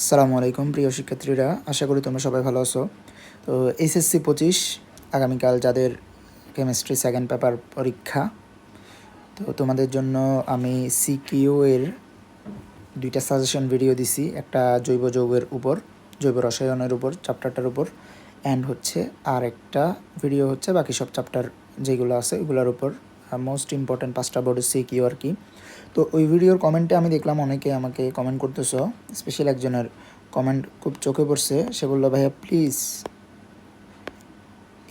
আসসালামু আলাইকুম, প্রিয় শিক্ষার্থীরা। আশা করি তোমরা সবাই ভালো আছো। তো এসএসসি পঁচিশ, আগামীকাল যাদের কেমিস্ট্রি সেকেন্ড পেপার পরীক্ষা, তো তোমাদের জন্য আমি সিকিউ এর দুইটা সাজেশন ভিডিও দিছি। একটা জৈব যৌগের উপর, জৈব রসায়নের উপর চ্যাপ্টারটার উপর অ্যান্ড হচ্ছে আর একটা ভিডিও হচ্ছে বাকি সব চ্যাপ্টার যেগুলো আছে ওগুলোর উপর। মোস্ট ইম্পর্ট্যান্ট পাঁচটা বোর্ড সিকিউ আর কি। তো ওই ভিডিওর কমেন্টে আমি দেখলাম অনেকে আমাকে কমেন্ট করতেছ স্পেশাল একজনের কমেন্ট খুব চোখে পড়ছে, সে বলল, ভাইয়া প্লিজ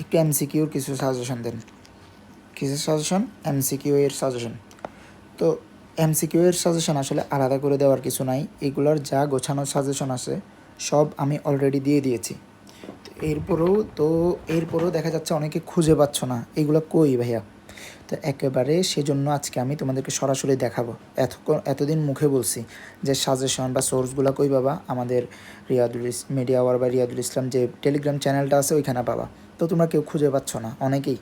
একটু এমসিকিউর কিছু সাজেশন দেন। কিছু সাজেশন এমসিকিউ এর সাজেশন তো এমসিকিউ এর সাজেশন আসলে আলাদা করে দেওয়ার কিছু নাই। এগুলোর যা গোছানো সাজেশন আছে, সব আমি অলরেডি দিয়ে দিয়েছি। এরপরেও, তো এরপরেও দেখা যাচ্ছে অনেকে খুঁজে পাচ্ছ না। এগুলো কই ভাইয়া? তো একেবারে সেজন্য আজকে আমি তোমাদেরকে সরাসরি দেখাবো। এত এতদিন মুখে বলছি যে সাজেশন বা সোর্সগুলো কই পাবা? আমাদের রিয়াদুল মিডিয়া আওয়ার বা রিয়াদুল ইসলাম যে টেলিগ্রাম চ্যানেলটা আছে, ওইখানে পাবা। তো তোমরা কেউ খুঁজে পাচ্ছ না, অনেকেই।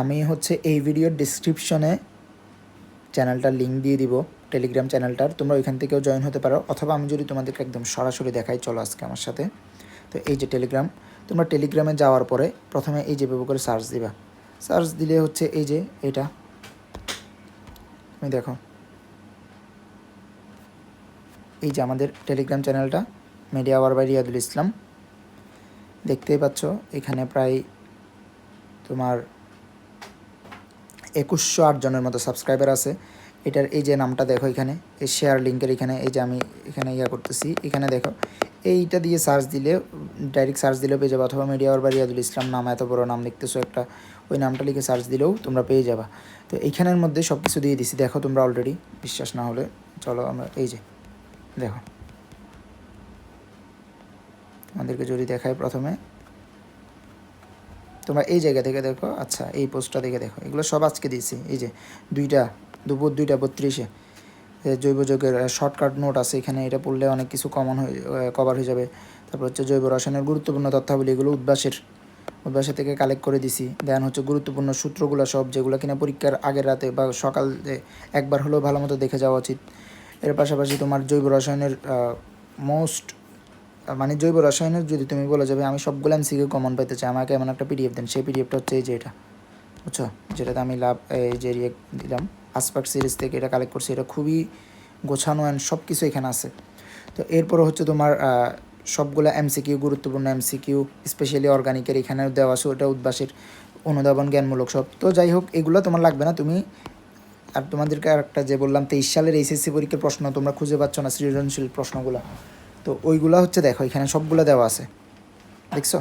আমি হচ্ছে এই ভিডিওর ডিসক্রিপশনে চ্যানেলটার লিঙ্ক দিয়ে দিব টেলিগ্রাম চ্যানেলটার তোমরা ওইখান থেকেও জয়েন হতে পারো, অথবা আমি যদি তোমাদেরকে একদম সরাসরি দেখাই, চলো আজকে আমার সাথে। তো এই যে টেলিগ্রাম তোমরা টেলিগ্রামে যাওয়ার পরে প্রথমে এই যে যেভাবে করে সার্চ দিবা। সার্চ দিলে হচ্ছে এই যে এটা। তুমি দেখো। এই যে আমাদের টেলিগ্রাম চ্যানেলটা media hour by Riadul Islam দেখতেই পাচ্ছ, এখানে প্রায় তোমার একুশশো আট জনের মতো সাবস্ক্রাইবার আছে। এটার এই যে নামটা দেখো এখানে, এই শেয়ার লিঙ্কের এখানে, এই যে আমি এখানে ইয়া করতেছি। এখানে দেখো এইটা দিয়ে সার্চ দিলে ডাইরেক্ট সার্চ দিলেও পেয়ে যাবে। অথবা মিডিয়া বা রিয়াদুল ইসলাম নাম, এত বড় নাম লিখতেছো একটা, ওই নামটা লিখে সার্চ দিলেও তোমরা পেয়ে যাবা। তো এইখানের মধ্যে সব কিছু দিয়ে দিছি। দেখো তোমরা অলরেডি বিশ্বাস না হলে চলো আমরা, এই যে, দেখো। আমাদেরকে যদি দেখায় প্রথমে। তোমরা এই জায়গা থেকে দেখো আচ্ছা এই পোস্টটা দেখে দেখো। এগুলো সব আজকে দিয়েছি। এই যে, দুইটা, দুপুর দুইটা বত্রিশে। জৈব যৌগের শর্টকাট নোট আছে এখানে, এটা পড়লে অনেক কিছু কমন হয়ে কভার হয়ে যাবে। তারপর হচ্ছে জৈব রসায়নের গুরুত্বপূর্ণ তথ্যাবলী এগুলো উদ্বাসের উদ্বাসের থেকে কালেক্ট করে দিছি। দেন হচ্ছে গুরুত্বপূর্ণ সূত্রগুলো সব যেগুলো কিনা পরীক্ষার আগের রাতে বা সকাল একবার হলেও ভালো মতো দেখে যাওয়া উচিত। এর পাশাপাশি তোমার জৈব রসায়নের মোস্ট মানে জৈব রসায়নের যদি তুমি বলে যাবে, আমি সবগুলো এমসিকিউ কমন পাইতে চাই, আমাকে এমন একটা পিডিএফ দেন, সেই পিডিএফটা হচ্ছে এই যে এটা। বুঝছ? যেটাতে আমি লাভ, এই যে রিয়েক্ট দিলাম। আসপাক সিরিজ থেকে এটা কালেক্ট করছি, এটা খুবই গোছানো অ্যান্ড সব কিছু এখানে আছে। তো এরপরে হচ্ছে তোমার সবগুলো এমসিকিউ গুরুত্বপূর্ণ এমসিকিউ স্পেশালি অর্গানিকের এখানে দেওয়া আছে ওটা উদ্বাসের অনুধাবন জ্ঞানমূলক সব। তো যাই হোক, এগুলো তোমার লাগবে না, তুমি আর তোমাদেরকে একটা যে বললাম, তেইশ সালের এইচএসসি পরীক্ষার প্রশ্ন তোমরা খুঁজে পাচ্ছ না, সৃজনশীল প্রশ্নগুলো। তো ওইগুলো হচ্ছে দেখো, এখানে সবগুলো দেওয়া আছে। দেখছ?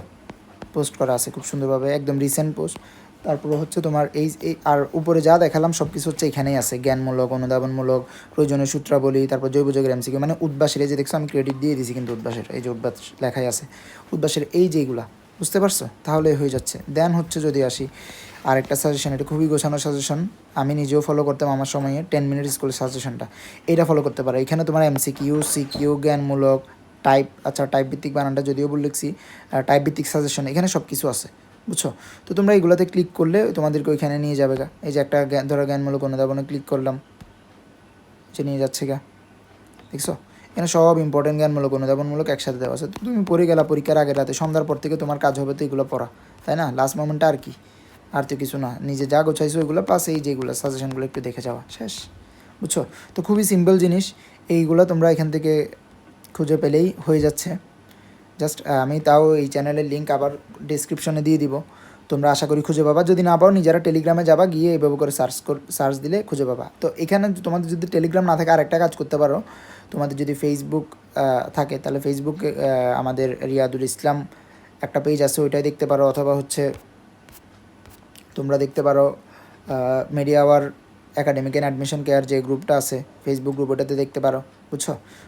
পোস্ট করা আছে খুব সুন্দরভাবে, একদম রিসেন্ট পোস্ট তারপরে হচ্ছে তোমার এই আর উপরে যা দেখালাম সব কিছু হচ্ছে এখানেই আছে। জ্ঞানমূলক, অনুধাবনমূলক, প্রয়োজনীয় সূত্রাবলী, তারপর জৈব যোগের এমসিকিউ মানে উদ্বাসের এই যে দেখছ, আমি ক্রেডিট দিয়ে দিয়েছি কিন্তু উদ্বাসের, এই যে উদ্বাস লেখাই আছে। উদ্বাসের এই যেগুলা বুঝতে পারছ? তাহলে হয়ে যাচ্ছে। দেন হচ্ছে যদি আসি, আরেকটা সাজেশন এটা খুবই গোছানো সাজেশন আমি নিজেও ফলো করতাম আমার সময়ে টেন মিনিট স্কুলের সাজেশনটা এটা ফলো করতে পারো। এখানে তোমার এমসিকিউ সিকিউ জ্ঞানমূলক টাইপ আচ্ছা টাইপ ভিত্তিক বানানটা যদিও বলে লিখছি টাইপ ভিত্তিক সাজেশন এখানে সব কিছু আছে। বুঝছ? তো তোমরা এইগুলোতে ক্লিক করলে তোমাদেরকে ওইখানে নিয়ে যাবে গা। এই যে একটা ধরো জ্ঞানমূলক অনুধাবনে ক্লিক করলাম। যে নিয়ে যাচ্ছে গা। দেখছ? এখানে সব ইম্পর্টেন্ট জ্ঞানমূলক অনুধাবনমূলক একসাথে দেওয়া আছে। তুমি পড়ে গেলা পরীক্ষার আগের রাতে, সন্ধ্যার পর থেকে তোমার কাজ হবে তো এগুলো পড়া, তাই না? লাস্ট মোমেন্টটা আর কি? আর তো কিছু না। নিজে যা গোছাইছো ওইগুলো প্লাস এই যেগুলো সাজেশনগুলো একটু দেখে যাওয়া। শেষ। বুঝছ? তো খুবই সিম্পল জিনিস। এইগুলো তোমরা এখান থেকে খুঁজে পেলেই হয়ে যাচ্ছে। জাস্ট আমি তাও এই চ্যানেলের লিঙ্ক আবার ডিসক্রিপশনে দিয়ে দিব। তোমরা আশা করি খুঁজে পাবা। যদি না পাও, নিজেরা টেলিগ্রামে যাবা, গিয়ে এইভাবে করে সার্চ সার্চ দিলে খুঁজে পাবা। তো এখানে তোমাদের যদি টেলিগ্রাম না থাকে, আরেকটা কাজ করতে পারো। তোমাদের যদি ফেসবুক থাকে, তাহলে ফেসবুকে আমাদের রিয়াদুল ইসলাম একটা পেজ আছে, ওইটাই দেখতে পারো। অথবা হচ্ছে তোমরা দেখতে পারো media hour academic and admission care যে গ্রুপটা আছে ফেসবুক গ্রুপ ওটাতে দেখতে পারো, বুঝছ?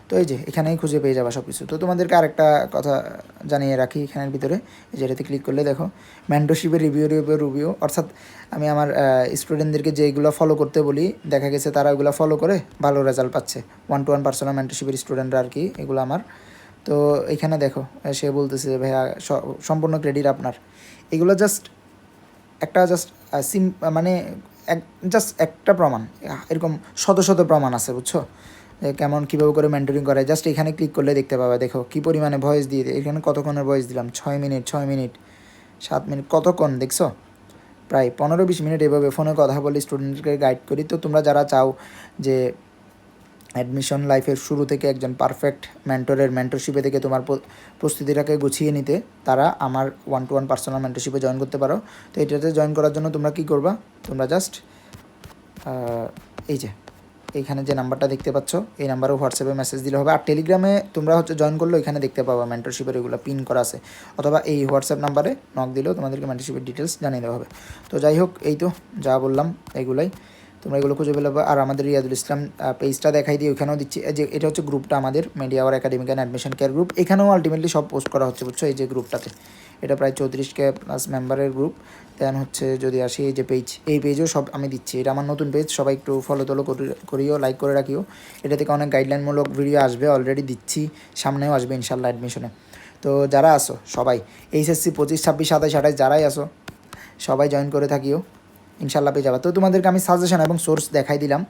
তো এই যে, এখানেই খুঁজে পেয়ে যাবা সব কিছু তো তোমাদেরকে আরেকটা কথা জানিয়ে রাখি এখানের ভিতরে যেটাতে ক্লিক করলে দেখো মেন্টরশিপের রিভিউ রিভিউ রিভিউ অর্থাৎ আমি আমার স্টুডেন্টদেরকে যেগুলো ফলো করতে বলি, দেখা গেছে তারা ওগুলো ফলো করে ভালো রেজাল্ট পাচ্ছে। ওয়ান টু ওয়ান পার্সোনাল মেন্টরশিপের স্টুডেন্টরা আর কি, এগুলো আমার। তো এখানে দেখো সে বলতেছে ভাইয়া সম্পূর্ণ ক্রেডিট আপনার। এগুলো জাস্ট একটা জাস্ট সিম মানে এক জাস্ট একটা প্রমাণ এরকম শত শত প্রমাণ আছে, বুঝছ? যে কেমন কীভাবে করে মেন্টরিং করে জাস্ট এখানে ক্লিক করলে দেখতে পাবে, দেখো কী পরিমাণে ভয়েস দিয়ে এখানে কতক্ষণের ভয়েস দিলাম? ছয় মিনিট ছয় মিনিট সাত মিনিট কতক্ষণ, দেখছ? প্রায় পনেরো বিশ মিনিট এভাবে ফোনে কথা বলি স্টুডেন্টকে গাইড করি। তো তোমরা যারা চাও যে অ্যাডমিশন লাইফের শুরু থেকে একজন পারফেক্ট মেন্টরের মেন্টরশিপে থেকে তোমার প্রস্তুতিটাকে গুছিয়ে নিতে তারা আমার ওয়ান টু ওয়ান পার্সোনাল মেন্টরশিপে জয়েন করতে পারো। তো এটাতে জয়েন করার জন্য তোমরা কী করবা? তোমরা জাস্ট এই যে এইখানে যে নাম্বারটা দেখতে পাচ্ছ, এই নাম্বারে হোয়াটসঅ্যাপে মেসেজ দিলে হবে। আর টেলিগ্রামে তোমরা হচ্ছে জয়েন করলে এখানে দেখতে পাবা মেন্টরশিপের এগুলো পিন করা আছে। অথবা এই হোয়াটসঅ্যাপ নাম্বারে নক দিলেও তোমাদেরকে মেন্টরশিপের ডিটেলস জানিয়ে দেওয়া হবে। তো যাই হোক, এই তো যা বললাম, এগুলাই। তোমরা এগুলো খুঁজে পেলে আর আমাদের রিয়াদুল ইসলাম পেজটা দেখাই দিয়ে ওইখানেও দিচ্ছি। যে, এটা হচ্ছে গ্রুপটা আমাদের media hour academic and admission care group এখানেও আলটিমেটলি সব পোস্ট করা হচ্ছে, বুঝছ? এই যে গ্রুপটাতে এটা প্রায় চৌত্রিশ কে প্লাস মেম্বারের গ্রুপ দেন হচ্ছে যদি আসি, এই যে পেজ এই পেজও সব আমি দিচ্ছি। এটা আমার নতুন পেজ সবাই একটু ফলো করি- করিও লাইক করে রাখিও। এটা থেকে অনেক গাইডলাইনমূলক ভিডিও আসবে অলরেডি দিচ্ছি। সামনেও আসবে ইনশাল্লাহ অ্যাডমিশনে তো যারা আসো সবাই এইচএসসি পঁচিশ, ছাব্বিশ, সাতাশ, আঠাশ, যারাই আসো সবাই জয়েন করে থাকিও। ইনশাল্লাহ পেয়ে যাবা। তো তোমাদেরকে আমি সাজেশন এবং সোর্স দেখাই দিলাম।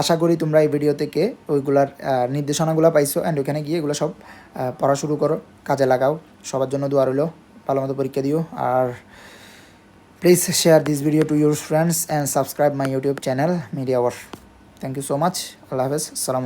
আশা করি তোমরা এই ভিডিও থেকে ওইগুলার নির্দেশনাগুলো পাইছো অ্যান্ড ওখানে গিয়ে এগুলো সব পড়া শুরু করো, কাজে লাগাও। সবার জন্য দোয়া রইল। ভালো মতো পরীক্ষা দিও। আর please share this video to your friends and subscribe my YouTube channel media hour thank you so much Allah হাফেজ। সালাম